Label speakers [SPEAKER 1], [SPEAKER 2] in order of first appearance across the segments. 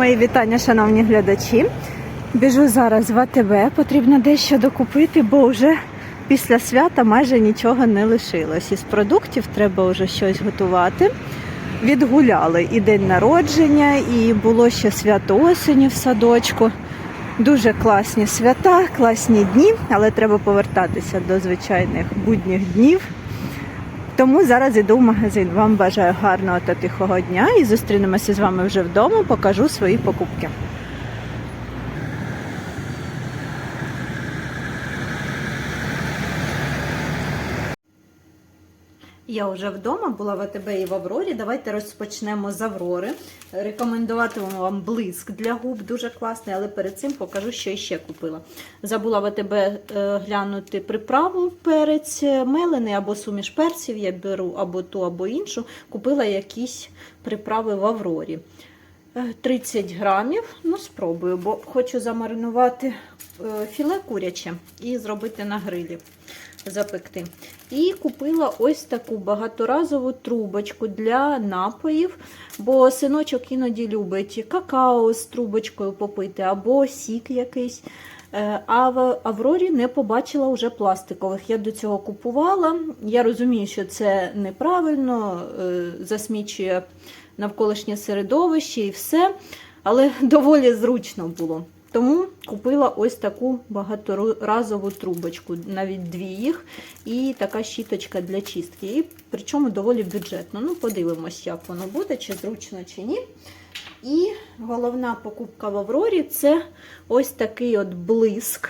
[SPEAKER 1] Мої вітання, шановні глядачі. Біжу зараз в АТБ. Потрібно дещо докупити, бо вже після свята майже нічого не лишилось. Із продуктів треба вже щось готувати. Відгуляли і день народження, і було ще свято осені в садочку. Дуже класні свята, класні дні, але треба повертатися до звичайних будніх днів. Тому зараз іду в магазин. Вам бажаю гарного та тихого дня і зустрінемося з вами вже вдома. Покажу свої покупки. Я вже вдома була в АТБ і в Аврорі. Давайте розпочнемо з Аврори. Рекомендуватиму вам блиск для губ, дуже класний, але перед цим покажу, що ще купила. Забула в АТБ е, глянути приправу перець мелений або суміш перців. Я беру або ту, або іншу. Купила якісь приправи в Аврорі. Е, 30 грамів. Ну, спробую, бо хочу замаринувати е, філе куряче і зробити на грилі запекти. І купила ось таку багаторазову трубочку для напоїв, бо синочок іноді любить какао з трубочкою попити або сік якийсь. Е, А в Аврорі не побачила вже пластикових. Я до цього купувала. Я розумію, що це неправильно, е, засмічує навколишнє середовище і все, але доволі зручно було. Тому купила ось таку багаторазову трубочку, навіть дві їх, і така щіточка для чистки. І причому доволі бюджетно. Ну, подивимось, як воно буде, чи зручно, чи ні. І головна покупка в Аврорі це ось такий от блиск.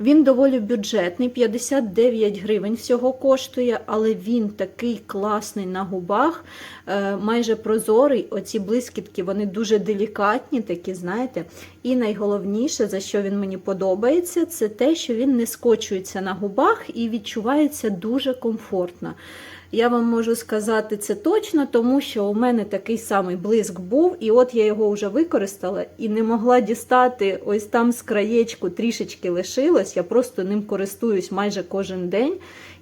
[SPEAKER 1] Він доволі бюджетний, 59 гривень всього коштує, але він такий класний на губах, е, майже прозорий. Оці блискітки, вони дуже делікатні, такі, знаєте. І найголовніше, за що він мені подобається, це те, що він не скочується на губах і відчувається дуже комфортно. Я вам можу сказати це точно, тому що у мене такий самий блиск був, і от я його вже використала і не могла дістати ось там з краєчку трішечки лишилось. Я просто ним користуюсь майже кожен день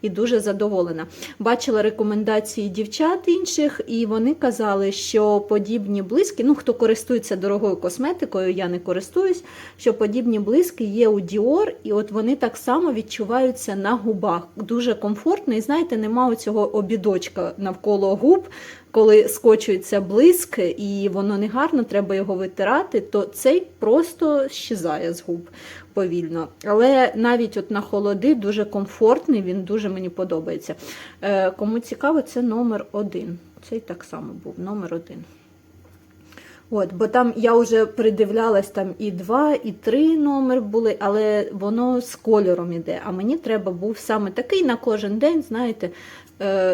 [SPEAKER 1] і дуже задоволена. Бачила рекомендації дівчат інших, і вони казали, що подібні блиски, ну хто користується дорогою косметикою, я не користуюсь, що подібні блиски є у Dior, і от вони так само відчуваються на губах. Дуже комфортно, і знаєте, нема цього обідочка навколо губ. Коли скочується блиск і воно не гарно, треба його витирати, то цей просто щезає з губ повільно. Але навіть от на холоди дуже комфортний, він дуже мені подобається. Е, Кому цікаво, це номер один. Цей так само був, номер один. От, бо там я вже придивлялась там і два, і три номер були, але воно з кольором іде. А мені треба був саме такий на кожен день, знаєте,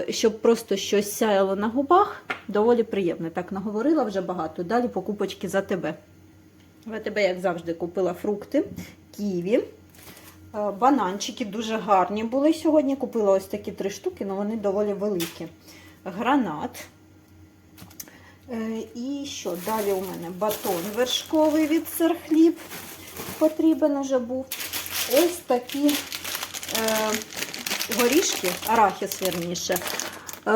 [SPEAKER 1] щоб просто щось сяяло на губах. Доволі приємно. Так наговорила вже багато. Далі покупочки за тебе. В тебе, як завжди, купила фрукти, ківі. Е, Бананчики дуже гарні були сьогодні. Купила ось такі три штуки, але вони доволі великі. Гранат. Е, І що? Далі у мене батон вершковий від Серхліб потрібен уже був. Ось такі е, горішки, арахіс верніше. Е,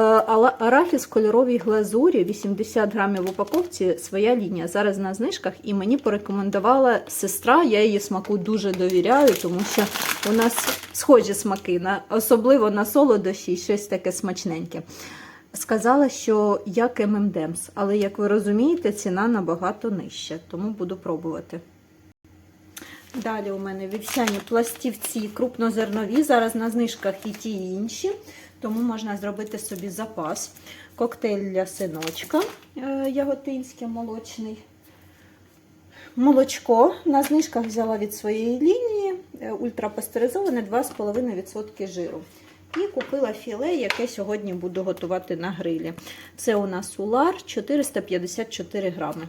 [SPEAKER 1] Арахіс в кольоровій глазурі, 80 грамів в упаковці, своя лінія. Зараз на знижках і мені порекомендувала сестра. Я її смаку дуже довіряю, тому що у нас схожі смаки, особливо на солодощі, щось таке смачненьке. Сказала, що як ММДМС, але як ви розумієте, ціна набагато нижча, тому буду пробувати. Далі у мене вівсяні пластівці крупнозернові. Зараз на знижках і ті, і інші, тому можна зробити собі запас. Коктейль для синочка е, яготинський молочний. Молочко на знижках взяла від своєї лінії, е, ультрапастеризоване 2,5% жиру. І купила філе, яке сьогодні буду готувати на грилі. Це у нас улар 454 грами.